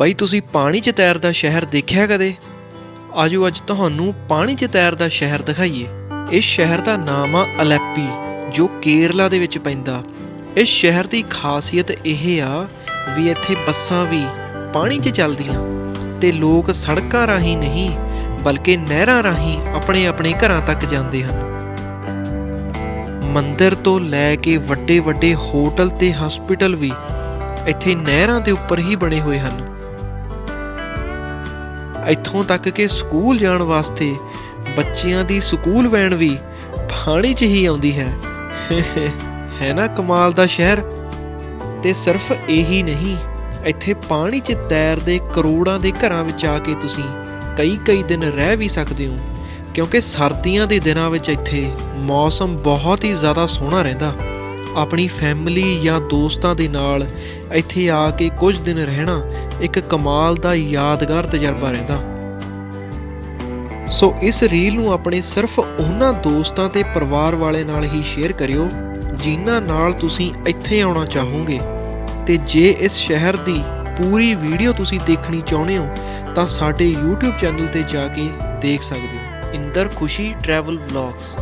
ਬਾਈ, ਤੁਸੀਂ ਪਾਣੀ 'ਚ ਤੈਰਦਾ ਸ਼ਹਿਰ ਦੇਖਿਆ ਕਦੇ? ਆਜੋ, ਅੱਜ ਤੁਹਾਨੂੰ ਪਾਣੀ 'ਚ ਤੈਰਦਾ ਸ਼ਹਿਰ ਦਿਖਾਈਏ। ਇਸ ਸ਼ਹਿਰ ਦਾ ਨਾਮ ਆ ਅਲੈਪੀ, ਜੋ ਕੇਰਲਾ ਦੇ ਵਿੱਚ ਪੈਂਦਾ। ਇਸ ਸ਼ਹਿਰ ਦੀ ਖਾਸੀਅਤ ਇਹ ਆ ਵੀ ਇੱਥੇ ਬੱਸਾਂ ਵੀ ਪਾਣੀ 'ਚ ਚੱਲਦੀਆਂ ਤੇ ਲੋਕ ਸੜਕਾਂ ਰਾਹੀਂ ਨਹੀਂ, ਬਲਕਿ ਨਹਿਰਾਂ ਰਾਹੀਂ ਆਪਣੇ ਆਪਣੇ ਘਰਾਂ ਤੱਕ ਜਾਂਦੇ ਹਨ। ਮੰਦਿਰ ਤੋਂ ਲੈ ਕੇ ਵੱਡੇ ਵੱਡੇ ਹੋਟਲ ਤੇ ਹਸਪੀਟਲ ਵੀ ਇੱਥੇ ਨਹਿਰਾਂ ਦੇ ਉੱਪਰ ਹੀ ਬਣੇ ਹੋਏ ਹਨ। ਇੱਥੋਂ ਤੱਕ ਕਿ ਸਕੂਲ ਜਾਣ ਵਾਸਤੇ ਬੱਚਿਆਂ ਦੀ ਸਕੂਲ ਵੈਨ ਵੀ ਪਾਣੀ 'ਚ ਹੀ ਆਉਂਦੀ ਹੈ। ਹੈ ਨਾ ਕਮਾਲ ਦਾ ਸ਼ਹਿਰ? ਤੇ ਸਿਰਫ ਇਹੀ ਨਹੀਂ, ਇੱਥੇ ਪਾਣੀ 'ਚ ਤੈਰਦੇ ਕਰੋੜਾਂ ਦੇ ਘਰਾਂ ਵਿੱਚ ਆ ਕੇ ਤੁਸੀਂ ਕਈ ਕਈ ਦਿਨ ਰਹਿ ਵੀ ਸਕਦੇ ਹੋ, ਕਿਉਂਕਿ ਸਰਦੀਆਂ ਦੇ ਦਿਨਾਂ ਵਿੱਚ ਇੱਥੇ ਮੌਸਮ ਬਹੁਤ ਹੀ ਜ਼ਿਆਦਾ ਸੋਹਣਾ ਰਹਿੰਦਾ। ਆਪਣੀ ਫੈਮਿਲੀ ਜਾਂ ਦੋਸਤਾਂ ਦੇ ਨਾਲ ਇੱਥੇ ਆ ਕੇ ਕੁਝ ਦਿਨ ਰਹਿਣਾ ਇੱਕ ਕਮਾਲ ਦਾ ਯਾਦਗਾਰ ਤਜਰਬਾ ਰਹਿੰਦਾ। ਸੋ ਇਸ ਰੀਲ ਨੂੰ ਆਪਣੇ ਸਿਰਫ ਉਹਨਾਂ ਦੋਸਤਾਂ ਤੇ ਪਰਿਵਾਰ ਵਾਲੇ ਨਾਲ ਹੀ ਸ਼ੇਅਰ ਕਰਿਓ, ਜਿਨ੍ਹਾਂ ਨਾਲ ਤੁਸੀਂ ਇੱਥੇ ਆਉਣਾ ਚਾਹੋਗੇ। ਤੇ ਜੇ ਇਸ ਸ਼ਹਿਰ ਦੀ ਪੂਰੀ ਵੀਡੀਓ ਤੁਸੀਂ ਦੇਖਣੀ ਚਾਹੁੰਦੇ ਹੋ, ਤਾਂ ਸਾਡੇ YouTube ਚੈਨਲ ਤੇ ਜਾ ਕੇ ਦੇਖ ਸਕਦੇ ਹੋ। ਇੰਦਰ ਖੁਸ਼ੀ ਟਰੈਵਲ ਵਲੌਗਸ